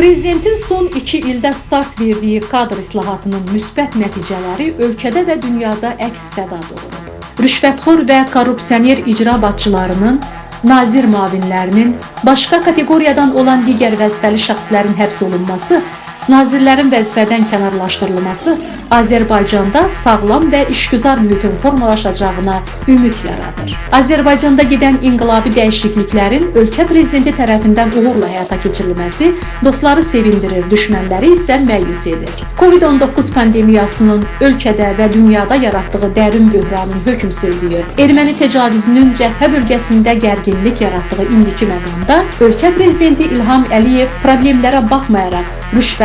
Prezidentin son 2 ildə start verdiyi kadr islahatının müsbət nəticələri ölkədə və dünyada əks-səda doğurur. Rüşvətxor və korrupsioner icra başçılarının, nazir müavinlərinin, başqa kateqoriyadan olan digər vəzifəli şəxslərin həbs olunması, nazirlərin vəzifədən kənarlaşdırılması Azərbaycanda sağlam və işgüzar mühitin formalaşacağına ümid yaradır. Azərbaycanda gedən inqilabi dəyişikliklərin ölkə prezidenti tərəfindən uğurla həyata keçirilməsi dostları sevindirir, düşmənləri isə məyus edir. Covid-19 pandemiyasının ölkədə və dünyada yaratdığı dərin böhranın hökm sürdüyü, erməni təcavüzünün cəbhə bölgəsində gərginlik yaratdığı indiki məqamda ölkə prezidenti İlham Əliyev problemlərə baxmayaraq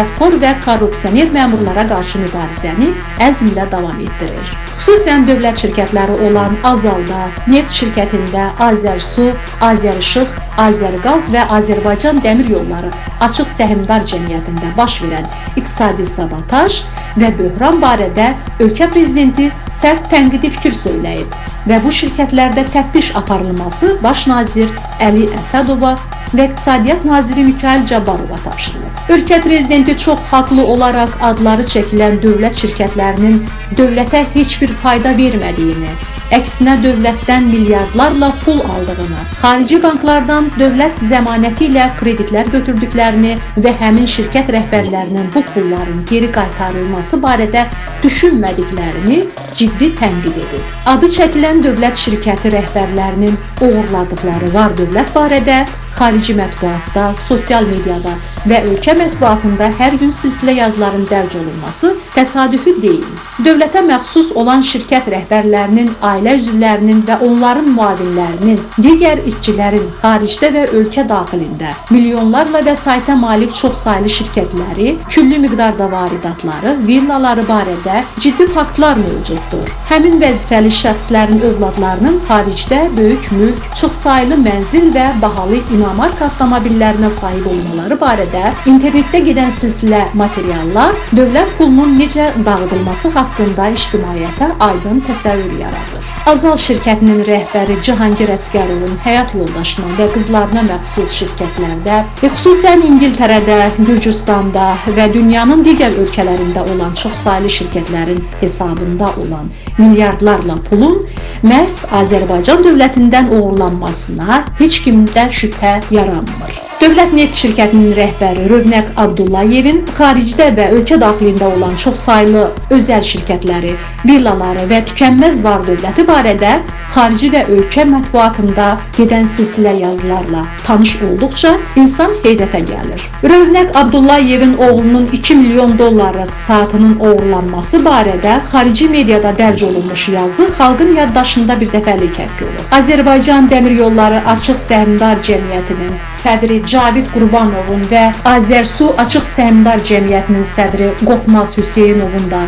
rüşvətxor və korrupsioner məmurlara qarşı mübarizəni əzmlə davam etdirir. Xüsusən dövlət şirkətləri olan Azalda, Neft şirkətində, Azərsu, Azərişıq, Azərqaz və Azərbaycan Dəmir Yolları Açıq Səhmdar Cəmiyyətində baş verən iqtisadi sabotaj və böhran barədə ölkə prezidenti sərt tənqidi fikir söyləyib və bu şirkətlərdə təftiş aparılması baş nazir Əli Əsədova və İqtisadiyyat naziri Mikayıl Cabbarova tapşırılıb. Ölkə prezidenti çox haqlı olaraq adları çəkilən dövlət şirkətlərinin dövlətə heç bir fayda vermədiyini, əksinə dövlətdən milyardlarla pul aldığını, xarici banklardan dövlət zəmanəti ilə kreditlər götürdüklərini və həmin şirkət rəhbərlərinin bu pulların geri qaytarılması barədə düşünmədiklərini ciddi tənqid edib. Adı çəkilən dövlət şirkəti rəhbərlərinin uğurladıkları var dövlət barədə xarici mətbuatda, sosial mediada və ölkə mətbuatında hər gün silsilə yazıların dərc olunması təsadüfi deyil. Dövlətə məxsus olan şirkət rəhbərlərinin, ailə üzvlərinin və onların müavinlərinin, digər işçilərin xaricdə və ölkə daxilində milyonlarla vəsaitə malik çoxsaylı şirkətləri, küllü miqdarda varidatları, villaları barədə ciddi faktlar mövcuddur. Həmin vəzifəli şəxslərin övladlarının xaricdə böyük mülk, çoxsaylı mənzil və bahalı inamark avtomobillərinə sahib olmaları barədə internetdə gedən silsilə materiallar dövlət pulunun necə dağıdılması haqqında ictimaiyyətə aydın təsəvvür yaradır. Azal şirkətinin rəhbəri Cahangir Əsgərovun həyat yoldaşına və qızlarına məxsus şirkətlərdə, və xüsusən İngiltərədə, Gürcüstanda və dünyanın digər ölkələrində olan çoxsaylı şirkətlərin hesabında olan milyardlarla pulun məhz Azərbaycan dövlətindən uğurlanmasına heç kimdə şübhə yaranmır. Dövlət Neft şirkətinin rəhbəri Rövnəq Abdullayevin xaricdə və ölkə daxilində olan çoxsaylı özəl şirkətləri, villaları və tükənməz var dövləti barədə xarici və ölkə mətbuatında gedən silsilə yazılarla tanış olduqca insan heyrətə gəlir. Rövnəq Abdullayevin oğlunun 2 milyon dollarlıq saatının oğurlanması barədə xarici mediada dərc olunmuş yazı xalqın yaddaşında bir dəfəlik həkk olur. Azərbaycan Dəmir Yolları Açıq Səhmdar Cəmiyyətinin sədri Cavid Qurbanovun və Azərsu Açıq Səhmdar Cəmiyyətinin sədri Qoxmaz Hüseynovun da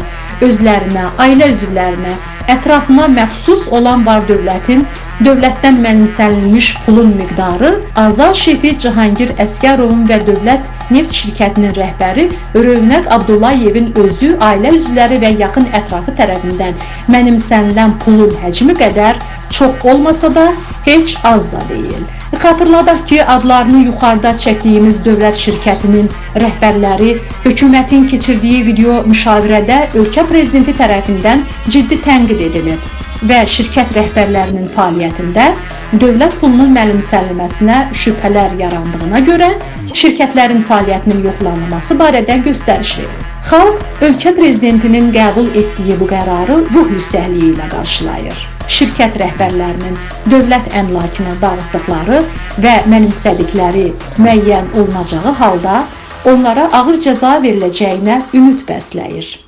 özlərinə, ailə üzvlərinə, ətrafına məxsus olan var dövlətin dövlətdən mənimsənilmiş pulun miqdarı Azal şefi Cahangir Əskərovun və Dövlət Neft şirkətinin rəhbəri Rövnəq Abdullayevin özü, ailə üzvləri və yaxın ətrafı tərəfindən mənimsənilən pulun həcmi qədər çox olmasa da heç az da deyil. Xatırladaq ki, adlarını yuxarıda çəkdiyimiz dövlət şirkətinin rəhbərləri hökumətin keçirdiyi video müşavirədə ölkə prezidenti tərəfindən ciddi tənqid edilib və şirkət rəhbərlərinin fəaliyyətində dövlət pulunun mənimsənilməsinə şübhələr yarandığına görə şirkətlərin fəaliyyətinin yoxlanılması barədə göstəriş verilib. Xalq ölkə prezidentinin qəbul etdiyi bu qərarı ruh yüksəkliyi ilə qarşılayır. Şirkət rəhbərlərinin dövlət əmlakını dağıtdıqları və mənimsədikləri müəyyən olunacağı halda onlara ağır cəza veriləcəyinə ümid bəsləyir.